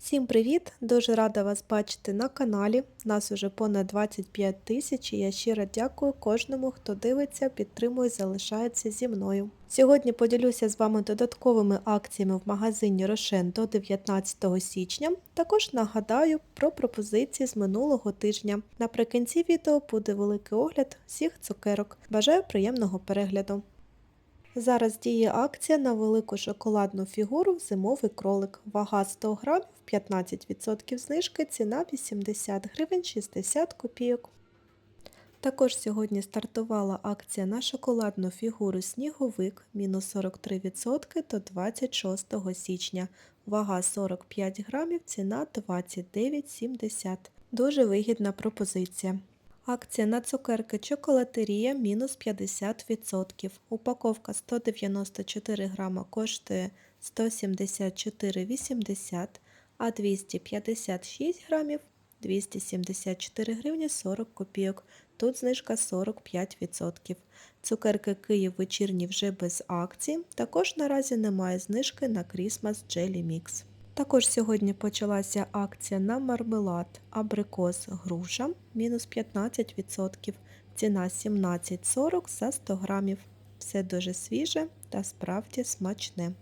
Всім привіт! Дуже рада вас бачити на каналі. Нас уже понад 25 тисяч і я щиро дякую кожному, хто дивиться, підтримує, залишається зі мною. Сьогодні поділюся з вами додатковими акціями в магазині Рошен до 19 січня. Також нагадаю про пропозиції з минулого тижня. Наприкінці відео буде великий огляд всіх цукерок. Бажаю приємного перегляду! Зараз діє акція на велику шоколадну фігуру зимовий кролик. Вага 100 грамів, 15% знижки, ціна 80 гривень 60 копійок. Також сьогодні стартувала акція на шоколадну фігуру сніговик мінус 43% до 26 січня. Вага 45 грамів, ціна 29,70. Дуже вигідна пропозиція. Акція на цукерки чоколатерія мінус 50%. Упаковка 194 грама коштує 174,80, а 256 грамів 274 гривні 40 копійок. Тут знижка 45%. Цукерки Київ вечірні вже без акції. Також наразі немає знижки на Christmas Jelly Mix. Також сьогодні почалася акція на мармелад абрикос груша мінус 15%, ціна 17,40 за 100 грамів. Все дуже свіже та справді смачне.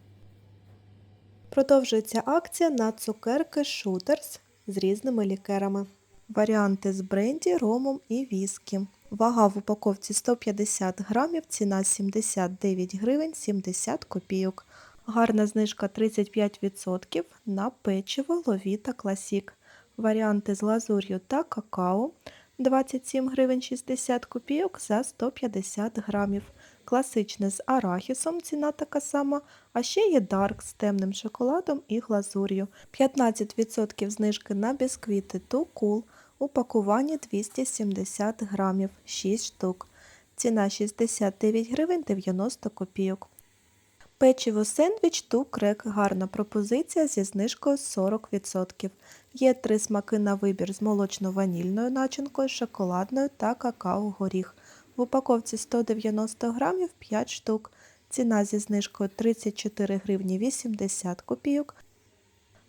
Продовжується акція на цукерки Шутерс з різними лікерами. Варіанти з бренді, ромом і віскі. Вага в упаковці 150 грамів, ціна 79 гривень 70 копійок. Гарна знижка 35% на печиво Ловіта Класік. Варіанти з лазур'ю та какао 27 гривень 60 копійок за 150 грамів. Класичне з арахісом ціна така сама, а ще є дарк з темним шоколадом і глазур'ю. 15% знижки на бісквіти Too Cool. Упакування 270 грамів, 6 штук. Ціна 69 гривень 90 копійок. Печиво сендвіч ту крек гарна пропозиція зі знижкою 40%. Є три смаки на вибір з молочно-ванільною начинкою, шоколадною та какао-горіх. В упаковці 190 грамів 5 штук. Ціна зі знижкою 34 гривні 80 копійок.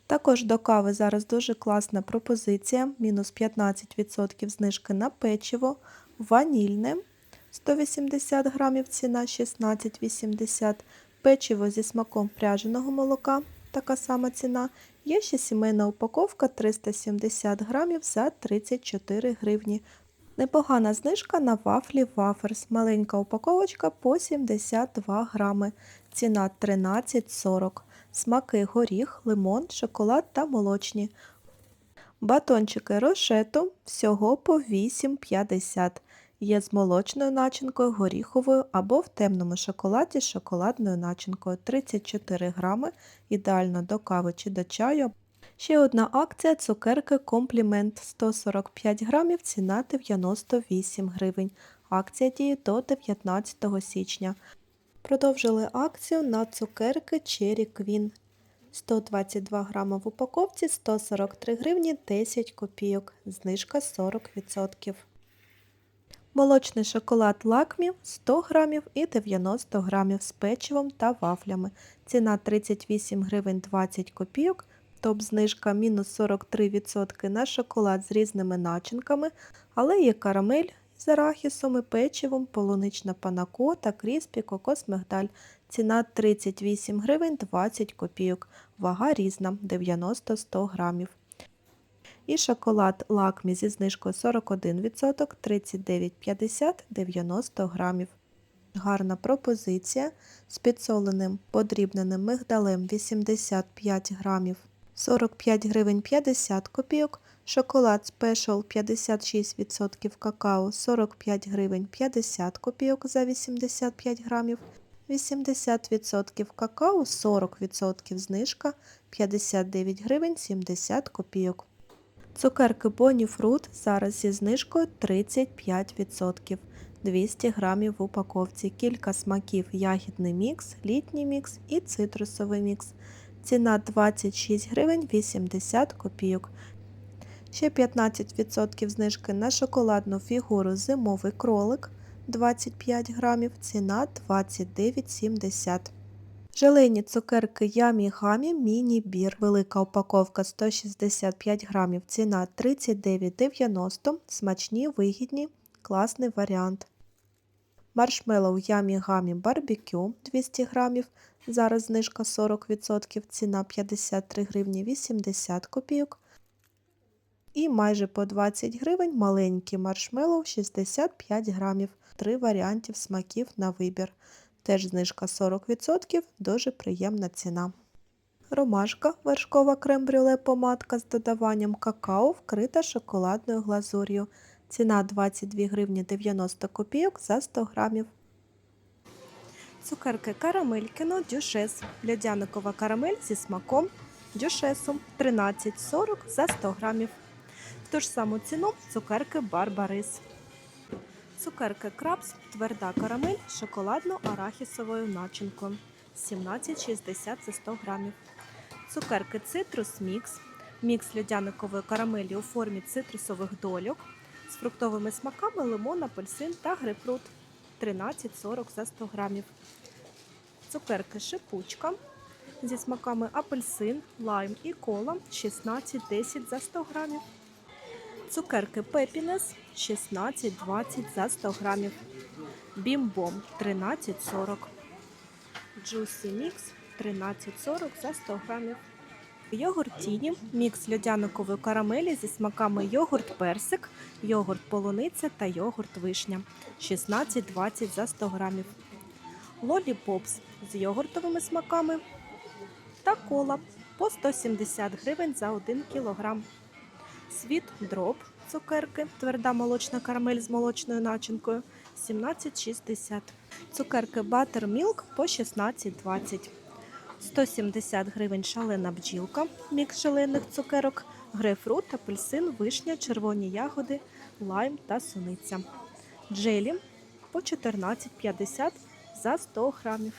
Також до кави зараз дуже класна пропозиція, мінус 15% знижки на печиво, ванільне 180 грамів, ціна 16,80 Печиво зі смаком пряженого молока, така сама ціна. Є ще сімейна упаковка 370 грамів за 34 гривні. Непогана знижка на вафлі Ваферс. Маленька упаковочка по 72 грами. Ціна 13,40. Смаки горіх, лимон, шоколад та молочні. Батончики рошету всього по 8,50 Є з молочною начинкою, горіховою або в темному шоколаді з шоколадною начинкою 34 грами, ідеально до кави чи до чаю. Ще одна акція цукерки комплімент 145 грамів, ціна 98 гривень. Акція діє до 19 січня. Продовжили акцію на цукерки Cherry Queen. 122 грама в упаковці 143 гривні 10 копійок, знижка 40%. Молочний шоколад лакмі 100 грамів і 90 грамів з печивом та вафлями. Ціна 38 гривень 20 копійок. Топ-знижка мінус 43% на шоколад з різними начинками, але є карамель з арахісом і печивом, полунична панакота, кріспі, кокос мигдаль. Ціна 38 гривень 20 копійок. Вага різна 90-100 грамів. І шоколад лакмі зі знижкою 41%, 39,50 90 грамів. Гарна пропозиція з підсоленим подрібненим мигдалем 85 грамів, 45 гривень 50 копійок, шоколад Special 56% какао 45 гривень 50 копійок за 85 грамів, 80% какао 40% знижка 59 гривень 70 копійок. Цукерки Боніфрут зараз зі знижкою 35%, 200 грамів в упаковці, кілька смаків ягідний мікс, літній мікс і цитрусовий мікс. Ціна 26 гривень 80 копійок. Ще 15% знижки на шоколадну фігуру зимовий кролик 25 грамів, ціна 29,70 Желені цукерки Ямі Гамі Міні Бір. Велика упаковка 165 грамів. Ціна 39,90. Смачні, вигідні, класний варіант. Маршмеллоу Ямі Гамі Барбекю 200 грамів. Зараз знижка 40%, ціна 53 гривні 80 копійок. І майже по 20 гривень маленькі маршмеллоу 65 грамів. Три варіантів смаків на вибір. Теж знижка 40%, дуже приємна ціна. Ромашка вершкова крем-брюле помадка з додаванням какао, вкрита шоколадною глазур'ю. Ціна 22 гривні 90 копійок за 100 грамів. Цукерки Карамелькіно Дюшес. Льодяникова карамель зі смаком дюшесу 13,40 за 100 грамів. В ту ж саму ціну цукерки Барбарис. Цукерки Крабс, тверда карамель з шоколадно-арахісовою начинкою 17,60 за 100 грамів. Цукерки Цитрус Мікс, мікс льодяникової карамелі у формі цитрусових дольок з фруктовими смаками лимон, апельсин та грейпфрут 13,40 за 100 грамів. Цукерки Шипучка зі смаками апельсин, лайм і кола 16,10 за 100 грамів. Цукерки Пепінес 16,20 за 100 грамів. Бімбом 13,40. Джусі Мікс 13,40 за 100 грамів. Йогуртіні мікс льодяникової карамелі зі смаками йогурт персик, йогурт полуниця та йогурт вишня 16,20 за 100 грамів. Лоліпопс з йогуртовими смаками та кола по 170 гривень за 1 кілограм. Світ дроп цукерки, тверда молочна карамель з молочною начинкою 17,60. Цукерки Buttermilk по 16,20. 170 гривень шалена бджілка, мікс шалених цукерок, грейпфрут, апельсин, вишня, червоні ягоди, лайм та суниця. Джелі по 14,50 за 100 грамів.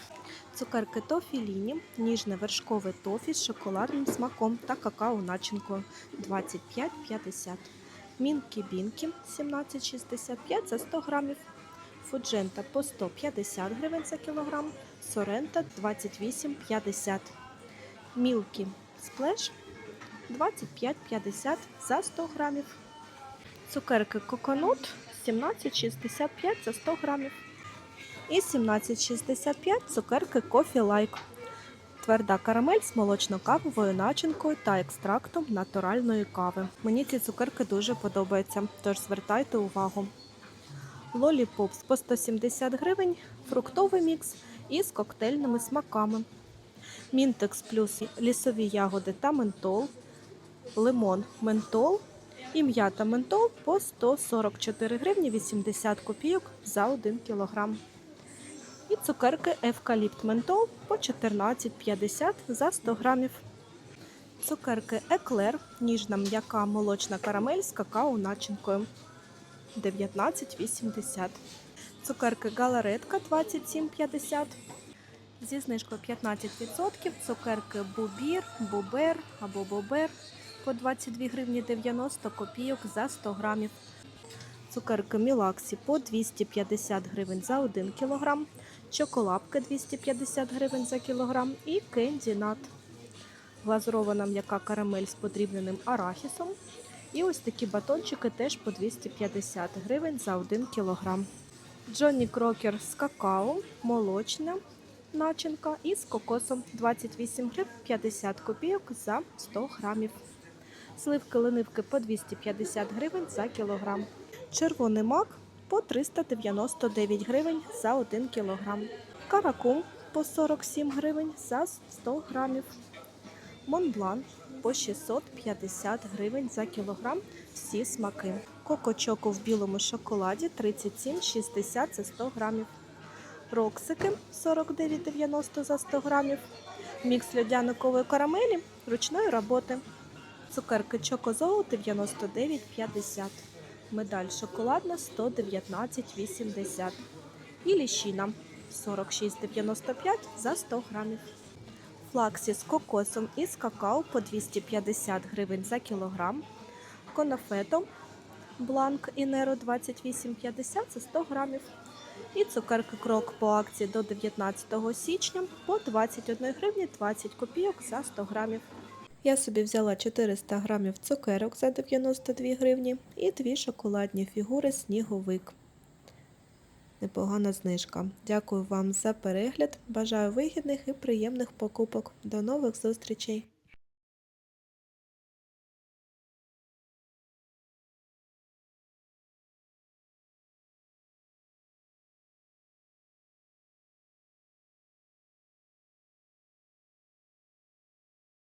Цукерки тофіліні, ніжне вершкове тофі з шоколадним смаком та какао-начинкою 25,50. Мінкі-бінкі 17,65 за 100 грамів. Фуджента по 150 гривень за кілограм, Сорента 28,50. Мілкі сплеш 25,50 за 100 грамів. Цукерки Коконут 17,65 за 100 грамів. І 17,65 цукерки Coffee Like. Тверда карамель з молочно-кавовою начинкою та екстрактом натуральної кави. Мені ці цукерки дуже подобаються, тож звертайте увагу. Лоліпопс по 170 гривень, фруктовий мікс із коктейльними смаками. Мінтекс плюс лісові ягоди та ментол, лимон ментол і м'ята ментол по 144 гривні 80 копійок за 1 кілограм. І цукерки евкаліпт ментол по 14,50 за 100 грамів. Цукерки еклер, ніжна м'яка молочна карамель з какао начинкою 19,80. Цукерки галаретка 27,50. Зі знижкою 15%. Цукерки бубір, бубер або бобер по 22 гривні 90 копійок за 100 грамів. Цукерки Мілаксі по 250 гривень за 1 кілограм. Чоколапки 250 гривень за кілограм і кенді нат. Глазурована м'яка карамель з подрібненим арахісом. І ось такі батончики теж по 250 гривень за 1 кілограм. Джонні Крокер з какао, молочна начинка і з кокосом 28 гривень 50 копійок за 100 грамів. Сливки ленивки по 250 гривень за кілограм. Червоний мак по 399 гривень за 1 кілограм. Каракум по 47 гривень за 100 грамів. Монблан по 650 гривень за кілограм всі смаки. Коко-чоко в білому шоколаді 37,60 за 100 грамів. Роксики 49,90 за 100 грамів. Мікс льодяникової карамелі ручної роботи. Цукерки Чокозоу 99,50. Медаль шоколадна 119,80. І ліщина 46,95 за 100 грамів. Флаксі з кокосом і з какао по 250 гривень за кілограм. Конофето Бланк Інеро 28,50 за 100 грамів. І цукерки крок по акції до 19 січня по 21 гривні 20 копійок за 100 грамів. Я собі взяла 400 грамів цукерок за 92 гривні і дві шоколадні фігури сніговик. Непогана знижка. Дякую вам за перегляд. Бажаю вигідних і приємних покупок. До нових зустрічей!